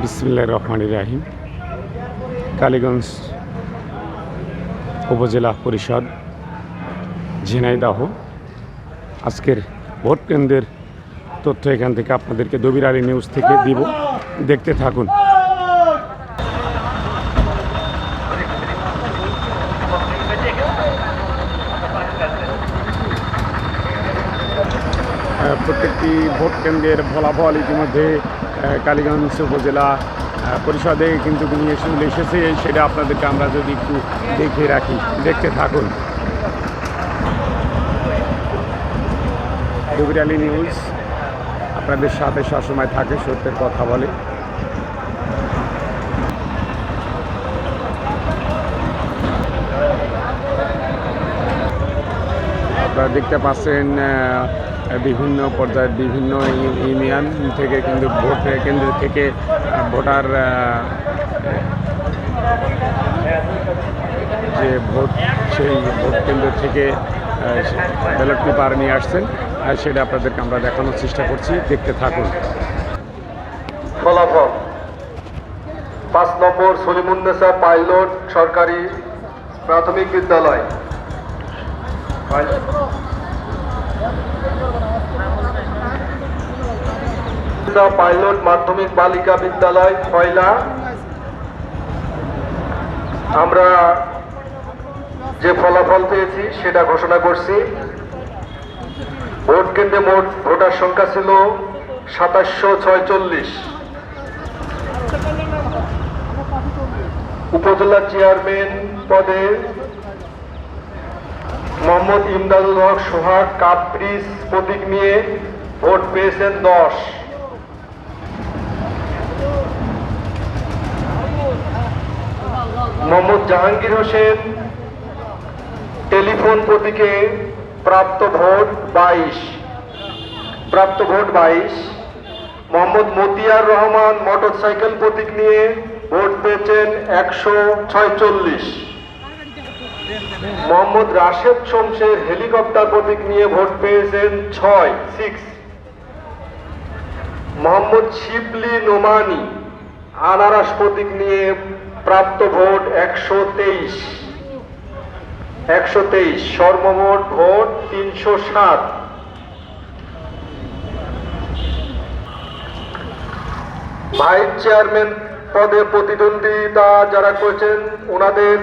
বিসমিল্লা রহমান রাহিম। কালীগঞ্জ উপজেলা পরিষদ, ঝিনাইদাহ। আজকের ভোট কেন্দ্রের তথ্য এখান থেকে আপনাদেরকে দবির আলী নিউজ থেকে দিব। দেখতে থাকুন। প্রত্যেকটি ভোট কেন্দ্রের ফলাফল ইতিমধ্যে কালীগঞ্জ উপজেলা পরিষদে কিন্তু চলে এসেছে, সেটা আপনাদেরকে আমরা যদি একটু দেখে রাখি। দেখতে থাকুন। ডুবিরালি নিউজ আপনাদের সাথে সবসময় থাকে, সত্যের কথা বলে। আপনারা দেখতে পাচ্ছেন বিভিন্ন পর্যায়ের বিভিন্ন ইউনিয়ন থেকে কিন্তু ভোট, কেন্দ্র থেকে ভোটার যে ভোট, সেই ভোট কেন্দ্র থেকে ব্যালট পেপার নিয়ে আসছেন, আর সেটা আপনাদেরকে আমরা দেখানোর চেষ্টা করছি। দেখতে থাকুন। ফলাফল। পাঁচ নম্বর সলিমুন্নেসা পাইলট সরকারি প্রাথমিক বিদ্যালয়। পাইলট মাধ্যমিক বালিকা বিদ্যালয় ফয়লা আমরা যে ফলাফল পেয়েছি, সেটা ঘোষণা করছি। ভোট কেন্দ্রে মোট ভোটার সংখ্যা ছিল সাতাশশো ছয়চল্লিশ। উপজেলা চেয়ারম্যান পদে মোহাম্মদ ইমদাদুল হক, সোহাগ, কাপ্রিস প্রতীক নিয়ে ভোট পেয়েছেন দশ। মোহাম্মদ জাহাঙ্গীর হোসেন, টেলিফোন প্রতীকে প্রাপ্ত ভোট বাইশ। প্রাপ্ত ভোট বাইশ। মোহাম্মদ মতিয়ার রহমান মোটরসাইকেল প্রতীক নিয়ে ভোট পেয়েছেন একশো ছয়চল্লিশ। মোহাম্মদ রাশেদ শমশের হেলিকপ্টার প্রতীক নিয়ে ভোট পেয়েছেন ছয় সিক্স মোহাম্মদ শিবলি নোমানি, আনারস প্রতীক নিয়ে প্রাপ্ত ভোট একশো তেইশ। একশো তেইশ, সর্বমোট ভোট তিনশো সাত। ভাইস চেয়ারম্যান পদে প্রতিদ্বন্দ্বিতা যারা করেছেন, ওনাদের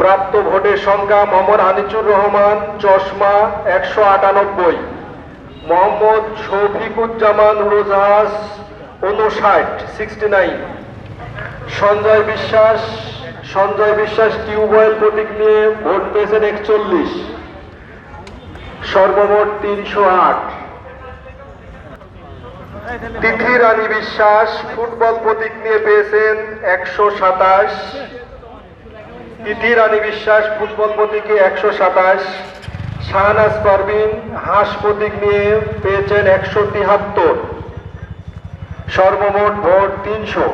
প্রাপ্ত ভোটের সংখ্যা মোহাম্মদ আনিচুর রহমান, চশমা একশো আটানব্বই। মোহাম্মদ শফিকুজ্জামান রোজাস উনষাট sixty nine Sanjay Biswas Sanjay Biswas tubewell প্রতীক নিয়ে ভোট পেয়েছেন একচল্লিশ। সর্বমোট তিনশো আট। তিথি রানী বিশ্বাস ফুটবল প্রতীক নিয়ে পেয়েছেন একশো সাতাশ। তিথি রানী বিশ্বাস ফুটবল প্রতীকে একশো সাতাশ। শাহনাজ পারভিন হাঁস প্রতীক নিয়ে পেয়েছেন একশো তিহাত্তর। সর্বমোট ভোট তিনশো।